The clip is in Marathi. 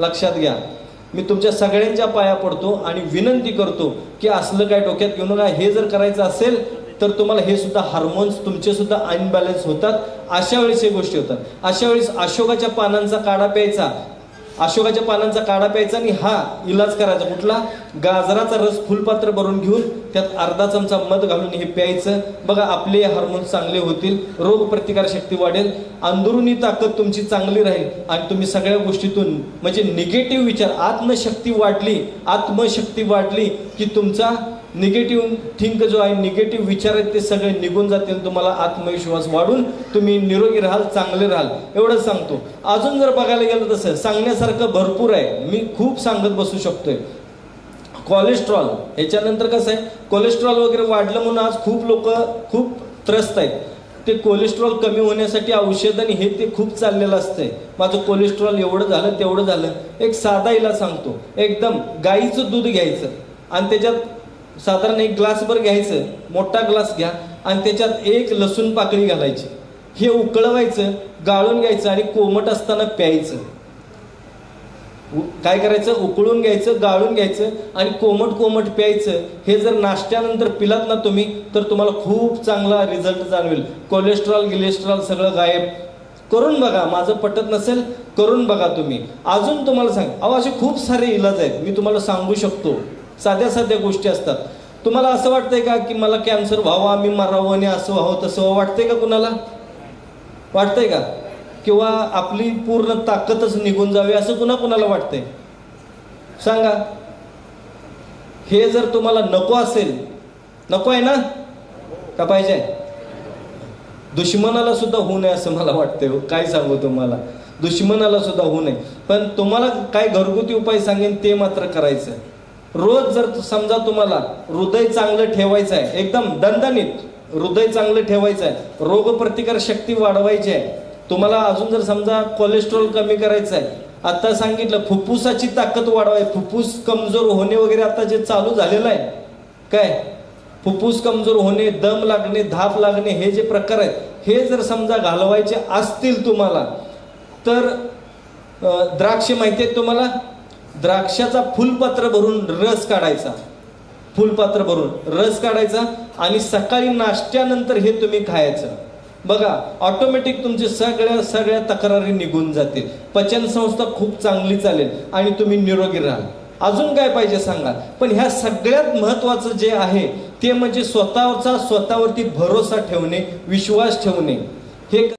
लक्षात घ्या. मी तुमच्या सगळ्यांच्या पाया पडतो आणि विनंती करतो की असलं काय डोक्यात घेऊ नका. हे जर करायचं असेल तर तुम्हाला हे सुद्धा हार्मोन्स तुमचे सुद्धा अनबॅलन्स होतात. अशा वेळेस हे गोष्टी होतात. अशा वेळेस अशोकाच्या पानांचा काढा प्यायचा. अशोकाच्या पानांचा काढा प्यायचा आणि हा इलाज करायचा. कुठला? गाजराचा रस फुलपात्र भरून घेऊन त्यात अर्धा चमचा मध घालून हे प्यायचं. बघा आपले हार्मोन चांगले होतील रोग प्रतिकार शक्ती वाढेल अंदरुनी ताकद तुमची चांगली राहील आणि तुम्ही सगळ्या गोष्टीतून म्हणजे निगेटिव्ह विचार आत्मशक्ती वाढली आत्मशक्ती वाढली की तुमचा निगेटिव्ह थिंक जो आहे निगेटिव्ह विचार आहेत ते सगळे निघून जातील तुम्हाला आत्मविश्वास वाढून तुम्ही निरोगी राहाल चांगले राहाल. एवढंच सांगतो. अजून जर बघायला गेलं तसं सांगण्यासारखं भरपूर आहे. मी खूप सांगत बसू शकतोय. कोलेस्ट्रॉल ह्याच्यानंतर कसं आहे कोलेस्ट्रॉल वगैरे वाढलं म्हणून आज खूप लोक खूप त्रस्त आहेत. ते कोलेस्ट्रॉल कमी होण्यासाठी औषध आणि हे ते खूप चाललेलं असतंय. माझं कोलेस्ट्रॉल एवढं झालं तेवढं झालं. एक साधा इला सांगतो. एकदम गाईचं दूध घ्यायचं. आणि त्याच्यात साधारण एक ग्लासभर घ्यायचं मोठा ग्लास घ्या आणि त्याच्यात एक लसूण पाकळी घालायची. हे उकळवायचं गाळून घ्यायचं आणि कोमट असताना प्यायचं. उ- काय करायचं? उकळून घ्यायचं गाळून घ्यायचं आणि कोमट कोमट प्यायचं. हे जर नाश्त्यानंतर पिलात ना तुम्ही तर तुम्हाला खूप चांगला रिझल्ट जाणवेल. कोलेस्ट्रॉल गिलेस्ट्रॉल सगळं गायब. करून बघा माझं पटत नसेल करून बघा तुम्ही. अजून तुम्हाला सांग अहो असे खूप सारे इलाज आहेत मी तुम्हाला सांगू शकतो. साध्या साध्या गोष्टी असतात. तुम्हाला असं वाटतंय का की मला कॅन्सर व्हावा मी मरावं आणि असं व्हावं तसं व्हावं? वाटतंय का कुणाला? वाटतंय का? किंवा आपली पूर्ण ताकदच निघून जावी असं कुणा कुणाला वाटतंय? सांगा. हे जर तुम्हाला नको असेल नको आहे ना? का पाहिजे? दुश्मनाला सुद्धा होऊ नये असं मला वाटतंय हो. काय सांगू तुम्हाला? दुश्मनाला सुद्धा होऊ नये. पण तुम्हाला काय घरगुती उपाय सांगेन ते मात्र करायचं रोज जर समजा तुम्हाला हृदय चांगलं ठेवायचं आहे एकदम दणदणीत हृदय चांगलं ठेवायचं आहे रोगप्रतिकार शक्ती वाढवायची आहे तुम्हाला अजून जर समजा कोलेस्ट्रॉल कमी करायचं आहे आता सांगितलं फुफ्फुसाची ताकद वाढवाय फुफ्फुस कमजोर होणे वगैरे आता जे चालू झालेलं आहे काय? फुफ्फुस कमजोर होणे दम लागणे धाप लागणे हे जे प्रकार आहेत हे जर समजा घालवायचे असतील तुम्हाला तर द्राक्ष माहिती आहेत तुम्हाला? द्राक्षाचा फुलपात्र भरून रस काढायचा. फुलपात्र भरून रस काढायचा आणि सकाळी नाश्त्यानंतर हे तुम्ही खायचं. बघा ऑटोमॅटिक तुमचे सगळ्या सगळ्या तक्रारी निघून जातील. पचन संस्था खूप चांगली चालेल आणि तुम्ही निरोगी राहाल. अजून काय पाहिजे सांगा? पण ह्या सगळ्यात महत्वाचं जे आहे ते म्हणजे स्वतःचा स्वतःवरती भरोसा ठेवणे विश्वास ठेवणे. हे